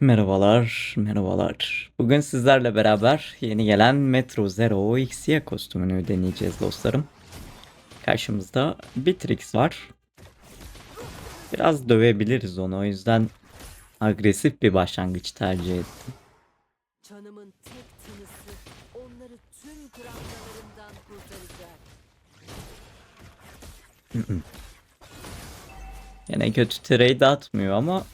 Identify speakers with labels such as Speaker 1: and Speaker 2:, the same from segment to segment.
Speaker 1: Merhabalar, merhabalar. Bugün sizlerle beraber yeni gelen Metro Zero Xia kostümünü deneyeceğiz dostlarım. Karşımızda Bitrix var. Biraz dövebiliriz onu o yüzden agresif bir başlangıç tercih ettim.
Speaker 2: Canımın tek tınısı onları tüm prangalarından kurtaracak.
Speaker 1: Yine kötü trade atmıyor ama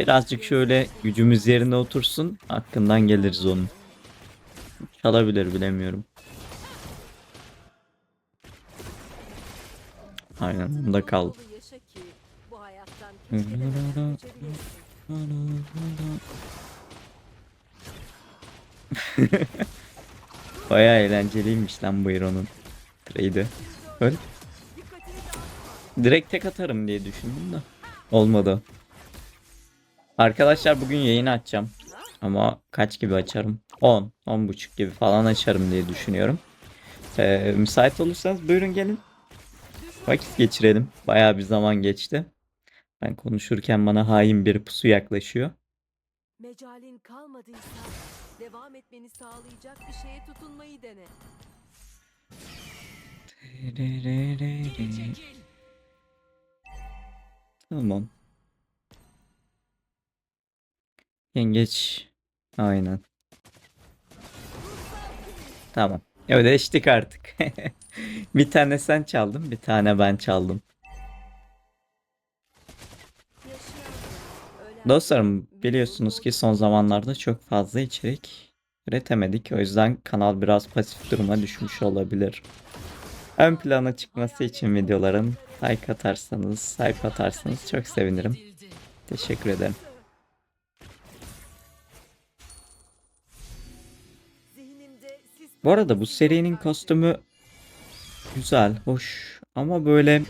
Speaker 1: birazcık şöyle gücümüz yerine otursun hakkından geliriz onun. Çalabilir bilemiyorum. Aynen
Speaker 2: keşkelerden kaçabilirsin.
Speaker 1: Baya eğlenceliymiş lan bu Hero'nun trade'i. Öyle. Direkt tek atarım diye düşündüm de. Olmadı. Arkadaşlar bugün yayın açacağım. Ama kaç gibi açarım? 10, 10 buçuk gibi falan açarım diye düşünüyorum. Ee, müsait olursanız buyurun gelin. Vakit geçirelim. Baya bir zaman geçti. Ben konuşurken bana hain bir pusu yaklaşıyor.
Speaker 2: Mecalin kalmadıysa devam etmeni sağlayacak bir şeye tutunmayı dene.
Speaker 1: Tamam. Yengeç. Aynen. Tamam. Ödeştik artık. bir tane sen çaldın, bir tane ben çaldım. Dostlarım biliyorsunuz ki son zamanlarda çok fazla içerik üretemedik. O yüzden kanal biraz pasif duruma düşmüş olabilir. Ön plana çıkması için videoların like atarsanız, sayfa atarsanız çok sevinirim. Teşekkür ederim. Bu arada bu serinin kostümü güzel, hoş ama böyle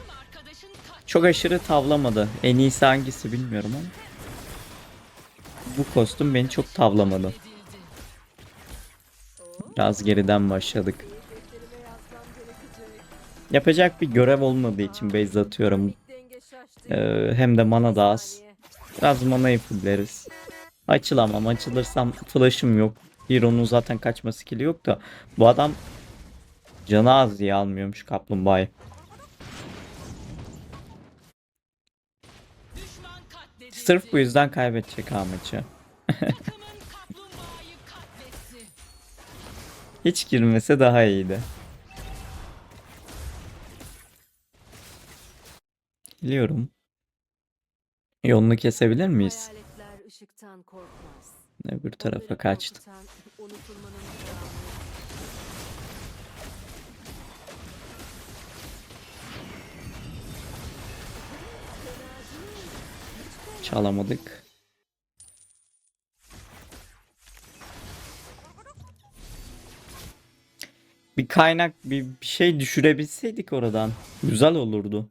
Speaker 1: çok aşırı tavlamadı. En iyisi hangisi bilmiyorum ama bu kostüm beni çok tavlamadı. Biraz geriden başladık. Yapacak bir görev olmadığı için base atıyorum. Ee, hem de mana da az. Biraz manayı fulleriz. Açılamam. Açılırsam flash'ım yok. Hero'nun zaten kaçma skill'i yok da bu adam canı az diye almıyormuş kaplumbağayı. Sırf bu yüzden kaybedecek ha maçı. Hiç girmese daha iyiydi. Geliyorum. Yolunu kesebilir miyiz? Öbür tarafa kaçtı. Çalamadık. Bir kaynak bir, bir şey düşürebilseydik oradan. Güzel olurdu.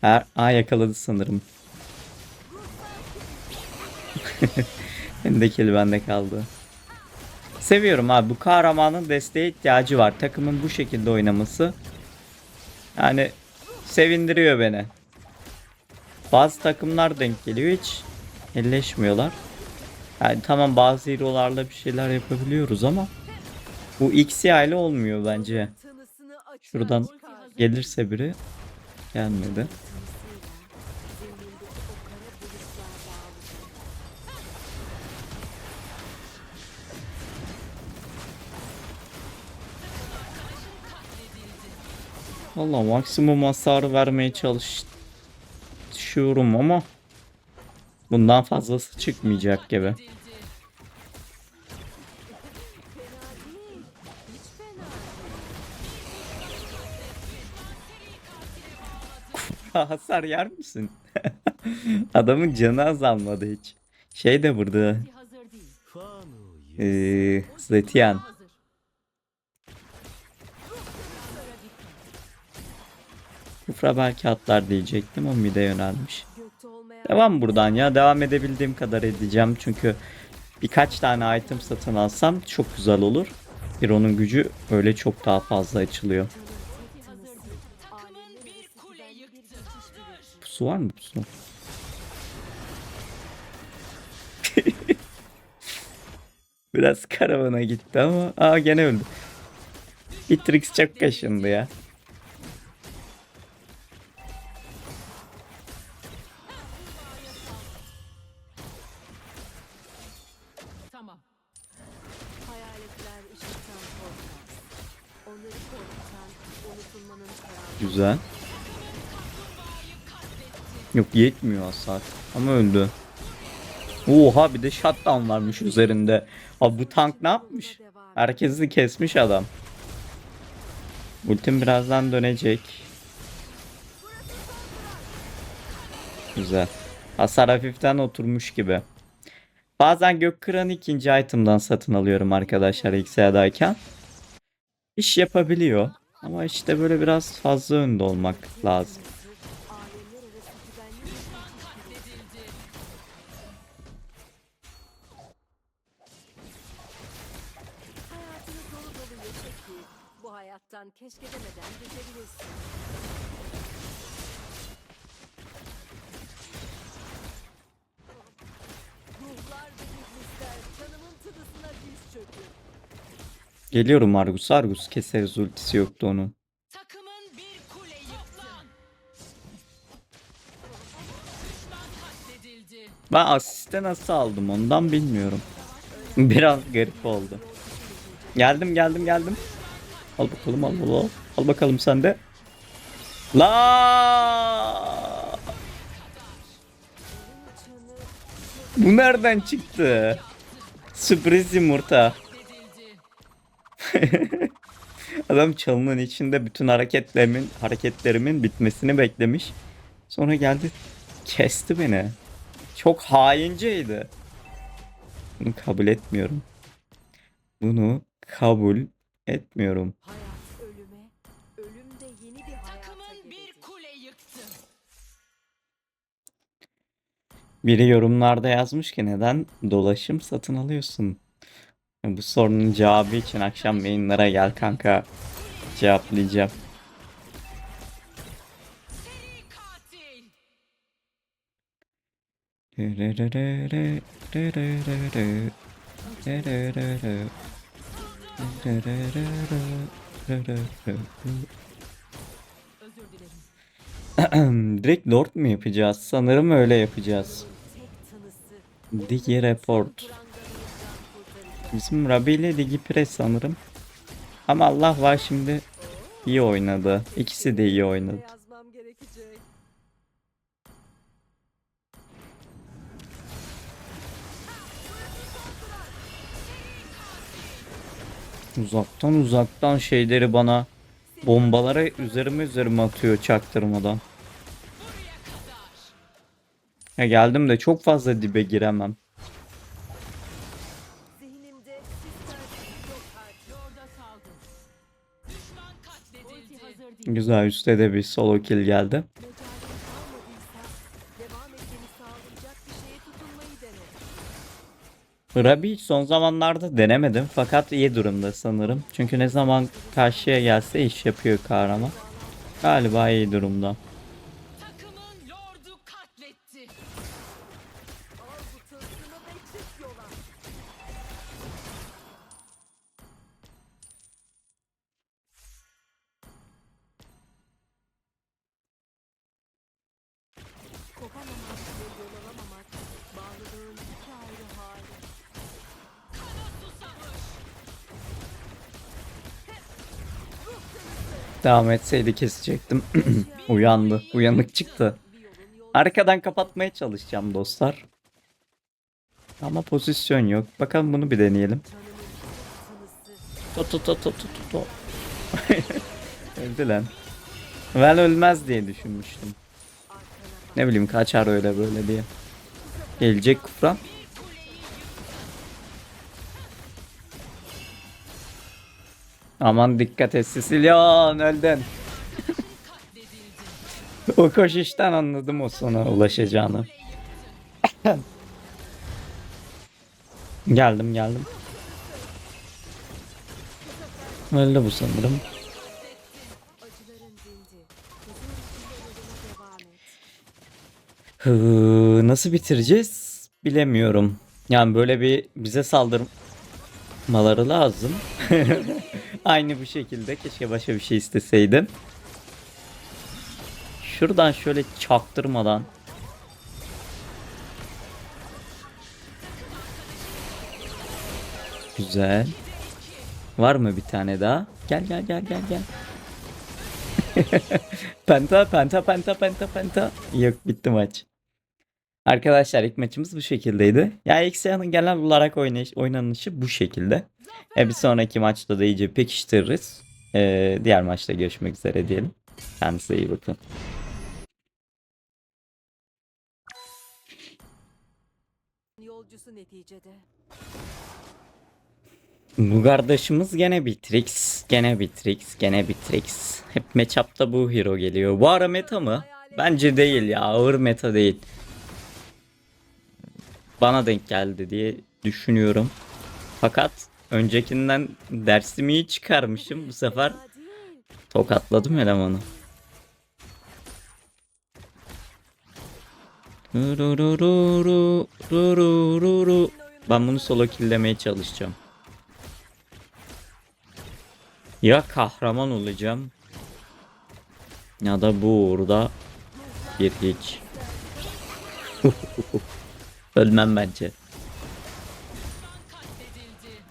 Speaker 1: Her A yakaladı sanırım. Bendeki bende kaldı. Seviyorum abi bu kahramanın desteğe ihtiyacı var. Takımın bu şekilde oynaması. Yani sevindiriyor beni. Bazı takımlar denk geliyor hiç elleşmiyorlar. Yani tamam bazı hero'larla bir şeyler yapabiliyoruz ama bu XCI ile olmuyor bence. Şuradan gelirse biri gelmedi. Valla maksimum hasar vermeye çalışıyorum ama bundan fazlası çıkmayacak gibi. Hasar yer misin? Adamın canı azalmadı hiç. Şey de burada. Ee, Zetian. Safra belki atlar diyecektim. O mide yönelmiş. Devam buradan ya. Devam edebildiğim kadar edeceğim. Çünkü birkaç tane item satın alsam çok güzel olur. Hero'nun gücü öyle çok daha fazla açılıyor. Pusu var mı pusu? Biraz karavana gitti ama. Aa gene öldü. Bitrix çok kaşındı ya. Yok yetmiyor hasar. Ama öldü. Oha bir de shutdown varmış üzerinde. Abi bu tank ne yapmış? Herkesi kesmiş adam. Ultim birazdan dönecek. Güzel. Hasar hafiften oturmuş gibi. Bazen gök kıranı ikinci item'dan satın alıyorum arkadaşlar XY'dayken. İş yapabiliyor. Ama işte böyle biraz fazla önde olmak lazım.
Speaker 2: Keşke demeden geçebilirsin. Ruhlar ve iblisler canımın tadısına diz çökün.
Speaker 1: Geliyorum Argus. Argus keseriz ultisi yoktu onun.
Speaker 3: Takımın bir kule yıktı. Düşman katledildi.
Speaker 1: Ben asiste nasıl aldım ondan bilmiyorum. Biraz garip oldu. Geldim geldim geldim. Al bakalım al al. Al bakalım sen de. La! Bu nereden çıktı? Sürpriz yumurta. Adam çalının içinde bütün hareketlerimin hareketlerimin bitmesini beklemiş. Sonra geldi kesti beni. Çok hainceydi. Bunu kabul etmiyorum. Bunu kabul etmiyorum.
Speaker 2: Hayat ölüme, ölüm de yeni bir hayata
Speaker 3: Takımın bir
Speaker 2: gebedir.
Speaker 3: kule yıktı.
Speaker 1: Biri yorumlarda yazmış ki neden dolaşım satın alıyorsun? Bu sorunun cevabı için akşam yayınlara gel kanka. Cevaplayacağım. Direkt Lord mu yapacağız? Sanırım öyle yapacağız. Digi Report. Bizim Rabi ile Digi Press sanırım. Ama Allah var şimdi iyi oynadı. İkisi de iyi oynadı. Uzaktan uzaktan şeyleri bana bombaları üzerime üzerime atıyor çaktırmadan. Ya geldim de çok fazla dibe giremem. Güzel üstte de bir solo kill geldi. Rabi hiç son zamanlarda denemedim fakat iyi durumda sanırım. Çünkü ne zaman karşıya gelse iş yapıyor kahraman. Galiba iyi durumda. Devam etseydi kesecektim. Uyandı. Uyanık çıktı. Arkadan kapatmaya çalışacağım dostlar. Ama pozisyon yok. Bakalım bunu bir deneyelim. to to to to to to. Öldü lan. Ben ölmez diye düşünmüştüm. Ne bileyim kaçar öyle böyle diye. Gelecek kufra. Aman dikkat et Sicilyon öldün. o koşuştan anladım o sona ulaşacağını. geldim geldim. Öldü bu sanırım. Hı, nasıl bitireceğiz? Bilemiyorum. Yani böyle bir bize saldır yapmaları lazım. Aynı bu şekilde. Keşke başka bir şey isteseydim. Şuradan şöyle çaktırmadan. Güzel. Var mı bir tane daha? Gel gel gel gel gel. penta penta penta penta penta. Yok bitti maç. Arkadaşlar ilk maçımız bu şekildeydi. Ya Xea'nın genel olarak oynayış, oynanışı bu şekilde. E bir sonraki maçta da iyice pekiştiririz. E, diğer maçta görüşmek üzere diyelim. Kendinize iyi bakın.
Speaker 2: Yolcusu neticede.
Speaker 1: Bu kardeşimiz gene Bitrix, gene Bitrix, gene Bitrix. Hep matchup'ta bu hero geliyor. Bu ara meta mı? Bence değil ya. Ağır meta değil. Bana denk geldi diye düşünüyorum. Fakat öncekinden dersimi iyi çıkarmışım. Bu sefer tokatladım elemanı. Ben bunu solo killlemeye çalışacağım. Ya kahraman olacağım ya da bu uğurda bir hiç. Ölmem bence.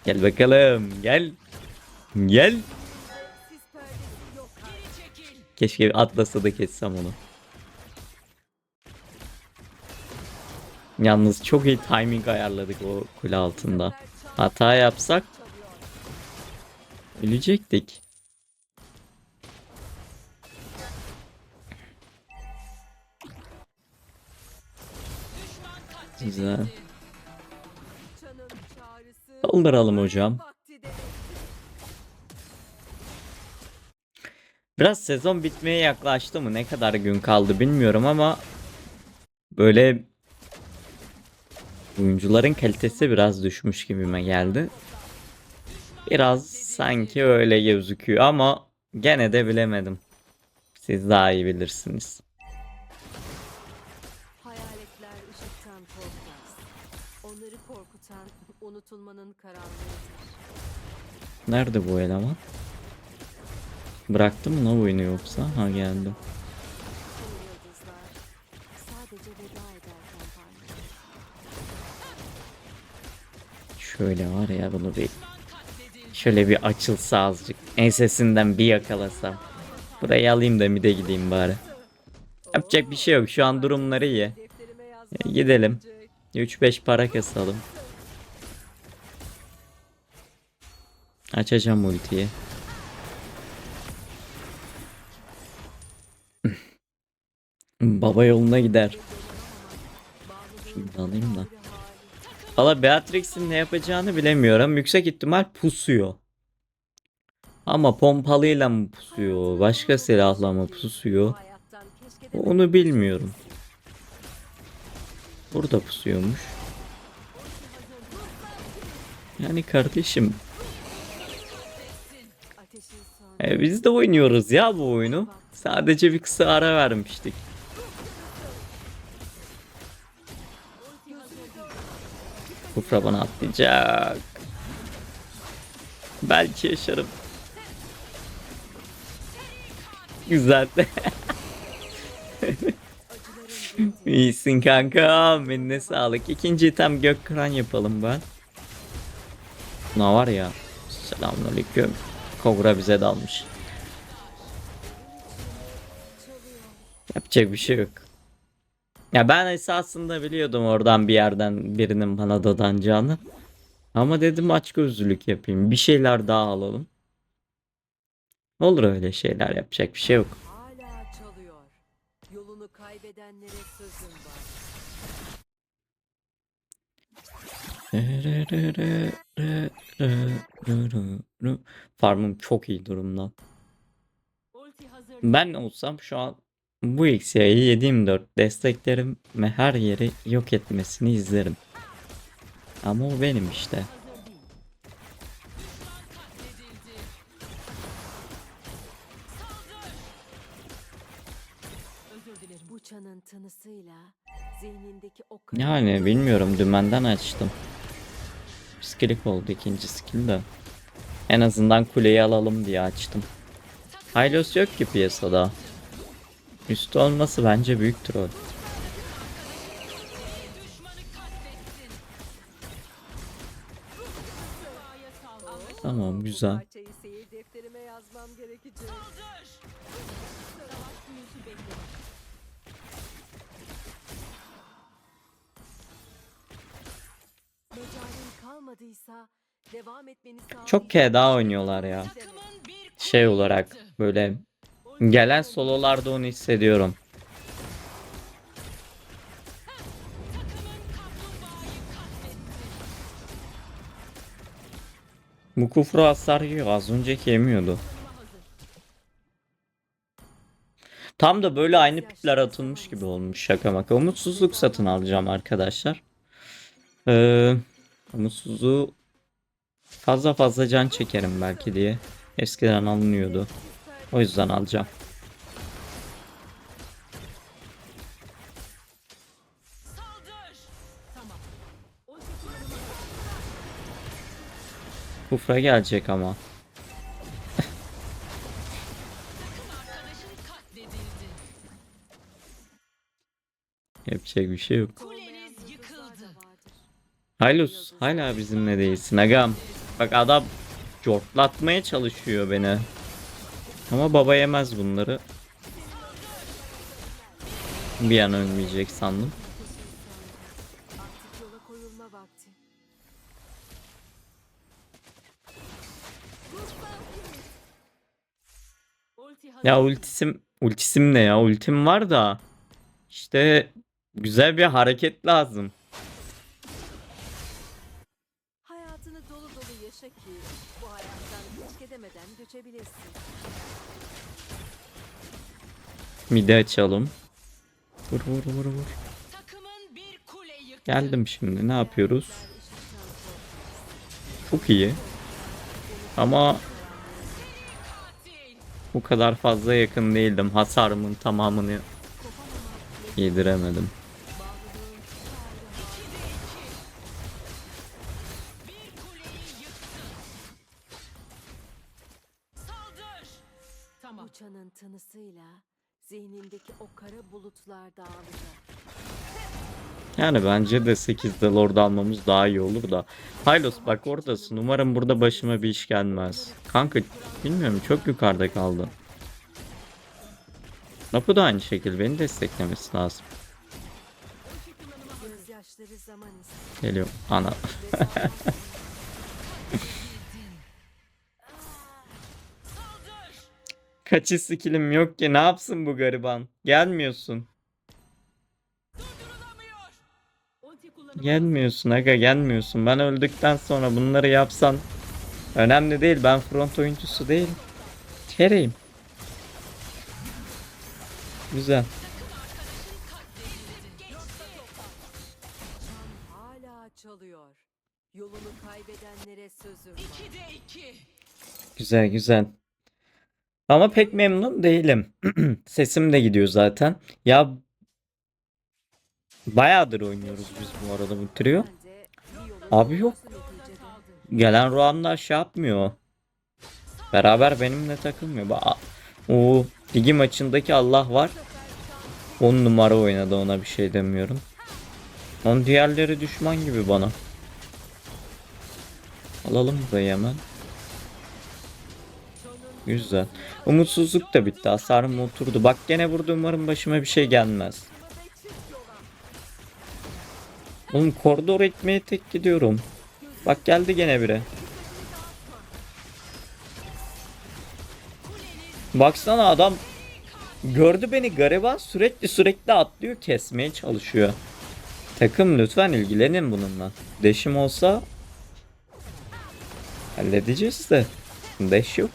Speaker 1: Gel bakalım gel. Gel. Keşke Atlas'a da kessem onu. Yalnız çok iyi timing ayarladık o kule altında. Hata yapsak ölecektik.
Speaker 2: Çağrısı.
Speaker 1: Kaldıralım hocam. Biraz sezon bitmeye yaklaştı mı? Ne kadar gün kaldı bilmiyorum ama böyle oyuncuların kalitesi biraz düşmüş gibime geldi. Biraz sanki öyle gözüküyor ama gene de bilemedim. Siz daha iyi bilirsiniz.
Speaker 2: Unutulmanın karanlığıdır.
Speaker 1: Nerede bu eleman? Bıraktı mı lan oyunu yoksa? Ha geldi.
Speaker 2: Tüm yıldızlar sadece veda ederken parlar.
Speaker 1: Şöyle var ya bunu bir şöyle bir açılsa azıcık. Ensesinden bir yakalasam. Burayı alayım da bir de gideyim bari. Yapacak bir şey yok. Şu an durumları iyi.
Speaker 2: Defterime
Speaker 1: E, Gidelim.
Speaker 2: gerekecek.
Speaker 1: 3-5 para kasalım. Açacağım ultiyi. Baba yoluna gider. Şimdi alayım da. Valla Beatrix'in ne yapacağını bilemiyorum. Yüksek ihtimal pusuyor. Ama pompalıyla mı pusuyor? Başka silahla mı pusuyor? Onu bilmiyorum. Burada pusuyormuş. Yani kardeşim. E, biz de oynuyoruz ya bu oyunu. Sadece bir kısa ara vermiştik. Kufra bana atlayacak. Belki yaşarım. Güzel. İyisin kanka. Eline sağlık. İkinci item gök kıran yapalım ben. Ne var ya? Selamünaleyküm. Kobra bize dalmış. Yapacak bir şey yok. Ya ben esasında biliyordum oradan bir yerden birinin bana dadanacağını. Ama dedim aç gözlülük yapayım. Bir şeyler daha alalım. Olur öyle şeyler yapacak bir şey yok.
Speaker 2: Hala çalıyor. Yolunu kaybedenlere sözüm var.
Speaker 1: Farmım çok iyi durumda. Ben olsam şu an bu X'ya'yı 7-24 desteklerim ve her yeri yok etmesini izlerim. Ama o benim işte. Yani bilmiyorum dümenden açtım. Skillik oldu ikinci skill de. En azından kuleyi alalım diye açtım. Hylos yok ki piyasada. Üstü olması bence büyük troll. Tamam güzel. Çok K daha oynuyorlar ya. Şey olarak böyle gelen sololarda onu hissediyorum. Bu kufru hasar yiyor. Az önceki yemiyordu. Tam da böyle aynı pikler atılmış gibi olmuş şaka maka. Umutsuzluk satın alacağım arkadaşlar. Ee, umutsuzluğu fazla fazla can çekerim belki diye. Eskiden alınıyordu. O yüzden alacağım. Kufra gelecek ama. Yapacak bir şey yok. Haylus hala bizimle değilsin agam. Bak adam cortlatmaya çalışıyor beni. Ama baba yemez bunları. Bir an ölmeyecek sandım. Ya ultisim ultisim ne ya? Ultim var da işte güzel bir hareket lazım. Midi açalım. Vur vur vur vur.
Speaker 3: Takımın bir kule yıktı.
Speaker 1: Geldim şimdi. Ne yapıyoruz? Çok iyi. Ama bu kadar fazla yakın değildim. Hasarımın tamamını yediremedim. Yani bence de 8'de Lord almamız daha iyi olur da. Hylos bak oradasın. Umarım burada başıma bir iş gelmez. Kanka bilmiyorum çok yukarıda kaldı. Napu da aynı şekilde beni desteklemesi lazım. Geliyor. Ana. Kaçı skillim yok ki ne yapsın bu gariban? Gelmiyorsun. Gelmiyorsun aga gelmiyorsun. Ben öldükten sonra bunları yapsan önemli değil. Ben front oyuncusu değilim. Kereyim. Güzel.
Speaker 2: hala çalıyor. Yolunu kaybedenlere sözüm var.
Speaker 3: 2'de 2.
Speaker 1: Güzel güzel. Ama pek memnun değilim. Sesim de gidiyor zaten. Ya bayağıdır oynuyoruz biz bu arada bu trio. Abi yok. Gelen Ruanlar şey yapmıyor. Beraber benimle takılmıyor. Ba o ligi maçındaki Allah var. 10 numara oynadı ona bir şey demiyorum. Onun diğerleri düşman gibi bana. Alalım burayı hemen. Güzel. Umutsuzluk da bitti. Hasarım oturdu. Bak gene burada umarım başıma bir şey gelmez. Oğlum koridor ekmeğe tek gidiyorum. Bak geldi gene biri. Baksana adam gördü beni gariban sürekli sürekli atlıyor kesmeye çalışıyor. Takım lütfen ilgilenin bununla. Deşim olsa halledeceğiz de. Deş yok.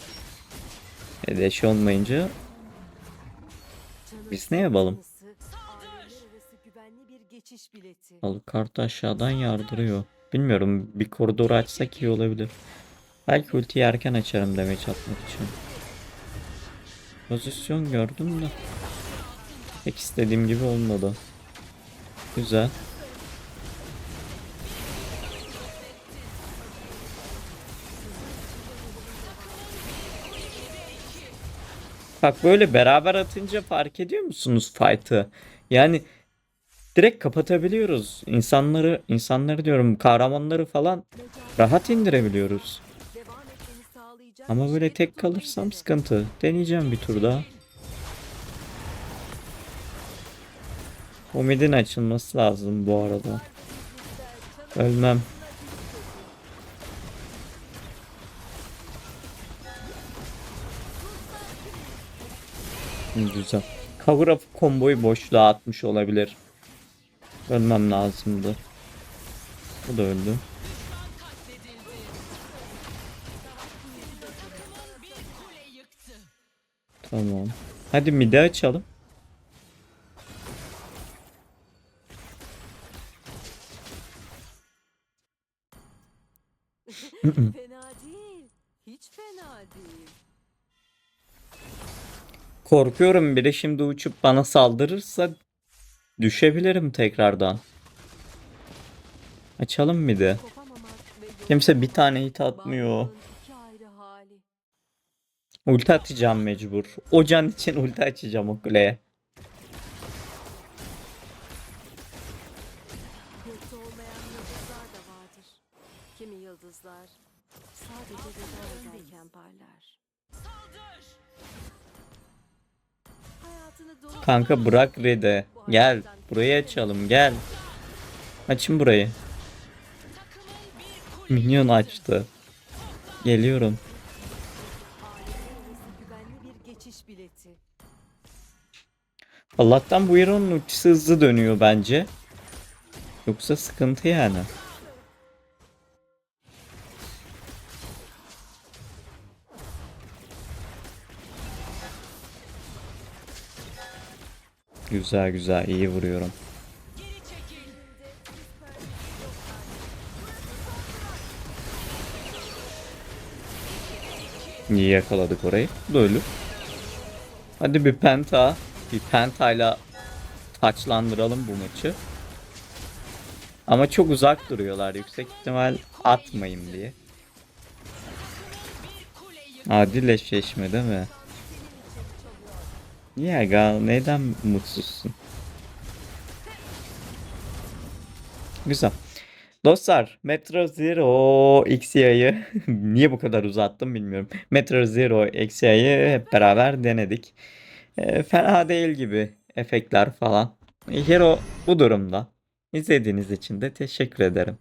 Speaker 1: E deş olmayınca Biz ne yapalım? Al kartı aşağıdan yardırıyor. Bilmiyorum bir koridoru açsak iyi olabilir. Belki ultiyi erken açarım demeye çatmak için. Pozisyon gördüm de. Pek istediğim gibi olmadı. Güzel. Bak böyle beraber atınca fark ediyor musunuz fight'ı? Yani direkt kapatabiliyoruz. İnsanları, insanları diyorum kahramanları falan rahat indirebiliyoruz. Ama böyle tek kalırsam sıkıntı. Deneyeceğim bir tur daha. O midin açılması lazım bu arada. Ölmem. Güzel. Cover up komboyu boşluğa atmış olabilir. Ölmem lazımdı. Bu da öldü. Tamam. Hadi midi açalım.
Speaker 2: Fena değil. Hiç fena değil.
Speaker 1: Korkuyorum biri şimdi uçup bana saldırırsa düşebilirim tekrardan. Açalım
Speaker 2: ve yok
Speaker 1: Kimse bir tane hit atmıyor. Ulti atacağım mecbur. O can için ulti açacağım o kuleye.
Speaker 2: Kimi yıldızlar sadece ederken parlar.
Speaker 3: Saldır.
Speaker 1: Kanka bırak Red'e. Gel. Burayı açalım gel. Açın burayı. Minyon açtı. Geliyorum. Allah'tan bu Hero'nun ultisi hızlı dönüyor bence. Yoksa sıkıntı yani. Güzel güzel iyi vuruyorum. İyi yakaladık orayı. Ölür. Hadi bir penta. Bir pentayla taçlandıralım bu maçı. Ama çok uzak duruyorlar. Yüksek ihtimal atmayayım diye. Adil eşleşme değil mi? Niye aga? Neden mutsuzsun? Güzel. Dostlar Metro Zero XY'yi niye bu kadar uzattım bilmiyorum. Metro Zero XY'yi hep beraber denedik. E, fena değil gibi efektler falan. Hero bu durumda. İzlediğiniz için de teşekkür ederim.